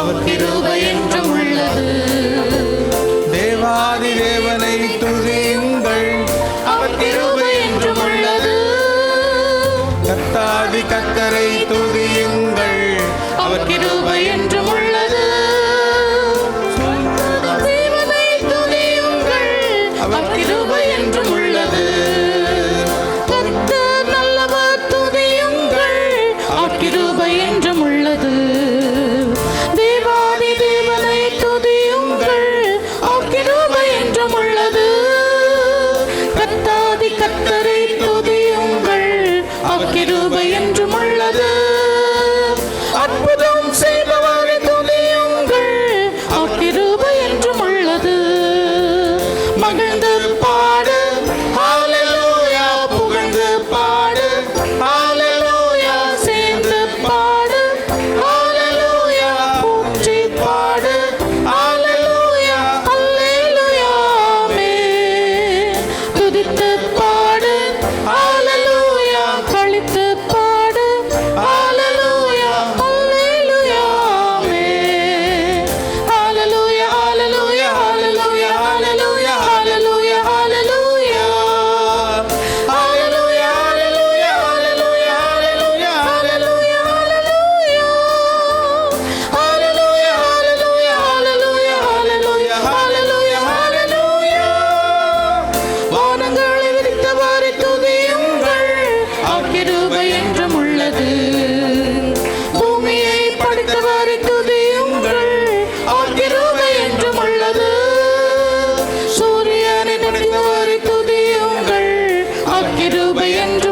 அவர் கிருபை என்றும் உள்ளது. தேவாதி தேவனை துதியுங்கள். அவர் கிருபை என்றும் உள்ளது. கத்தாதி கத்தரை துதியுங்கள். அவர் கிருபை என்றும் மகிழ்ந்து பாடு. Okey-dokey,